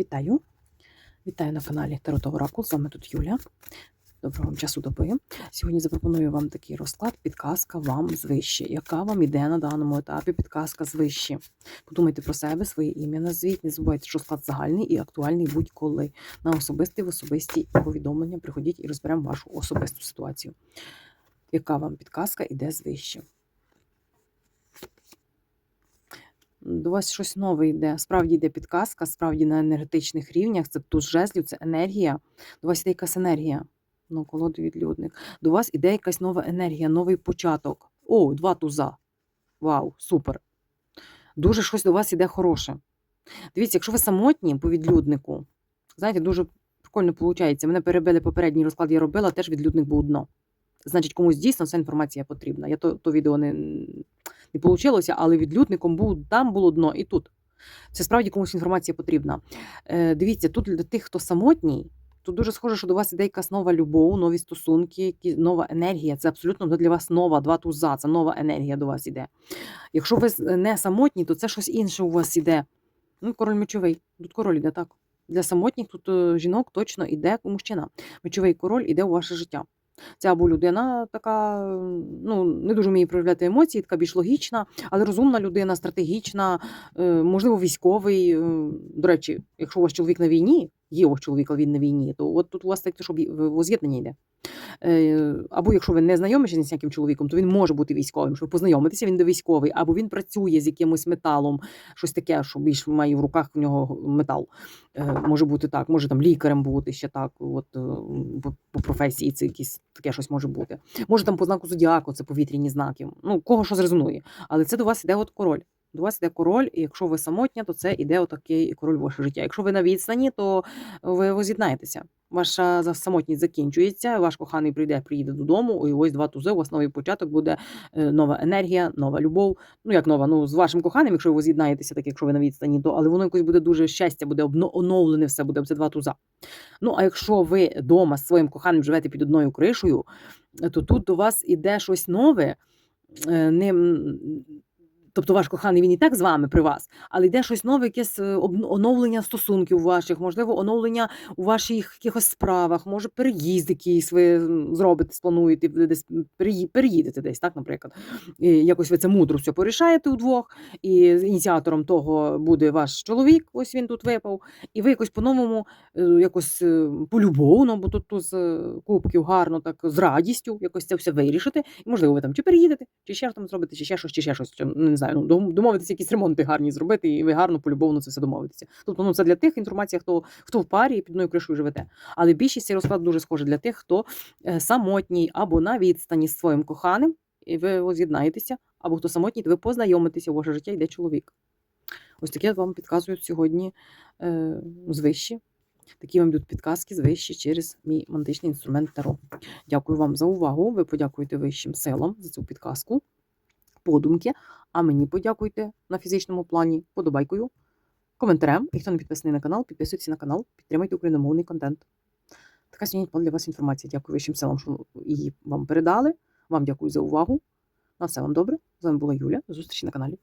Вітаю! Вітаю на каналі Таро Оракул. З вами тут Юля. Доброго вам часу доби. Сьогодні запропоную вам такий розклад, підказка вам звище. Яка вам іде на даному етапі підказка звище? Подумайте про себе, своє ім'я назвіть. Не забувайте, що склад загальний і актуальний будь-коли. На особисті в особисті повідомлення приходіть і розберемо вашу особисту ситуацію. Яка вам підказка іде звище? До вас щось нове йде. Справді йде підказка, справді на енергетичних рівнях. Це тут жезлів, це енергія. До вас йде якась енергія. Ну, колоди відлюдник. До вас іде якась нова енергія, новий початок. О, два туза. Вау, супер. Дуже щось до вас іде хороше. Дивіться, якщо ви самотні по відлюднику, знаєте, дуже прикольно виходить. Мене перебили попередній розклад, я робила, теж відлюдник був дно. Значить, комусь дійсно ця інформація потрібна. Я то, то відео не, не вийшло, але відлюдником був там було дно і тут. Це справді комусь інформація потрібна. Е, Дивіться, тут для тих, хто самотній, тут дуже схоже, що до вас іде якась нова любов, нові стосунки, нова енергія. Це абсолютно для вас нова, два туза, це нова енергія до вас іде. Якщо ви не самотні, то це щось інше у вас іде. Ну, король мечовий. Тут король іде так. Для самотніх тут е, жінок точно іде мужчина. Мечовий король іде у ваше життя. Це або людина така, ну не дуже вміє проявляти емоції, така більш логічна, але розумна людина, стратегічна, е, можливо, військовий. Е, До речі, якщо у вас чоловік на війні, є у вас чоловік, але він на війні, то от тут у вас таке, щоб воз'єднання йде. Е, Або якщо ви не знайомі ще з ніяким чоловіком, то він може бути військовим. Щоб познайомитися, він до військовий, або він працює з якимось металом, щось таке, що більш має в руках в нього метал. Е, Може бути так, може там лікарем бути ще так, от е, по, по професії це якісь таке щось може бути. Може там по знаку зодіаку, це повітряні знаки. Ну, кого що зрезонує. Але це до вас іде от король. До вас іде король, і якщо ви самотня, то це іде отакий король ваше життя. Якщо ви на відстані, то ви воз'єднаєтеся. Ваша самотність закінчується, ваш коханий прийде, приїде додому, і ось два тузи, у вас новий початок буде е, нова енергія, нова любов. Ну як нова, ну з вашим коханим, якщо ви з'єднаєтеся, так якщо ви на відстані, то але воно якось буде дуже щастя, буде оновлене все, буде це два туза. Ну а якщо ви вдома з своїм коханим живете під одною кришею, то тут до вас іде щось нове. е, Не, тобто ваш коханий він і так з вами при вас, але йде щось нове, якесь е, оновлення стосунків ваших, можливо, оновлення у ваших якихось справах, може переїзд якийсь ви зробите, сплануєте, десь переїдете десь, так, наприклад. І якось ви це мудро все порішаєте удвох, і з ініціатором того буде ваш чоловік, ось він тут випав, і ви якось по-новому, е, якось е, полюбовно, бо тут е, кубків гарно, так з радістю якось це все вирішите. І можливо, ви там чи переїдете, чи ще там зробите, чи ще щось, чи ще щось. Не знаю, ну домовитися, якісь ремонти гарні зробити, і ви гарно полюбовно це все домовитеся. Тобто, ну це для тих інформацій, хто хто в парі і під одною кришою живете. Але більшість цей розклад дуже схожий для тих, хто е, самотній або на відстані з своїм коханим, і ви воз'єднаєтеся, або хто самотній, то ви познайомитеся, у ваше життя йде чоловік. Ось таке вам підказують сьогодні е, звищі. Такі вам йдуть підказки звищі через мій мантичний інструмент Таро. Дякую вам за увагу. Ви подякуєте вищим силам за цю підказку, подумки. А мені подякуйте на фізичному плані подобайкою, коментарем. І хто не підписаний на канал, підписуйтесь на канал, підтримайте україномовний контент. Така сьогодні план для вас інформація. Дякую вищим силам, що її вам передали. Вам дякую за увагу. На все вам добре. З вами була Юля. Зустрічі на каналі.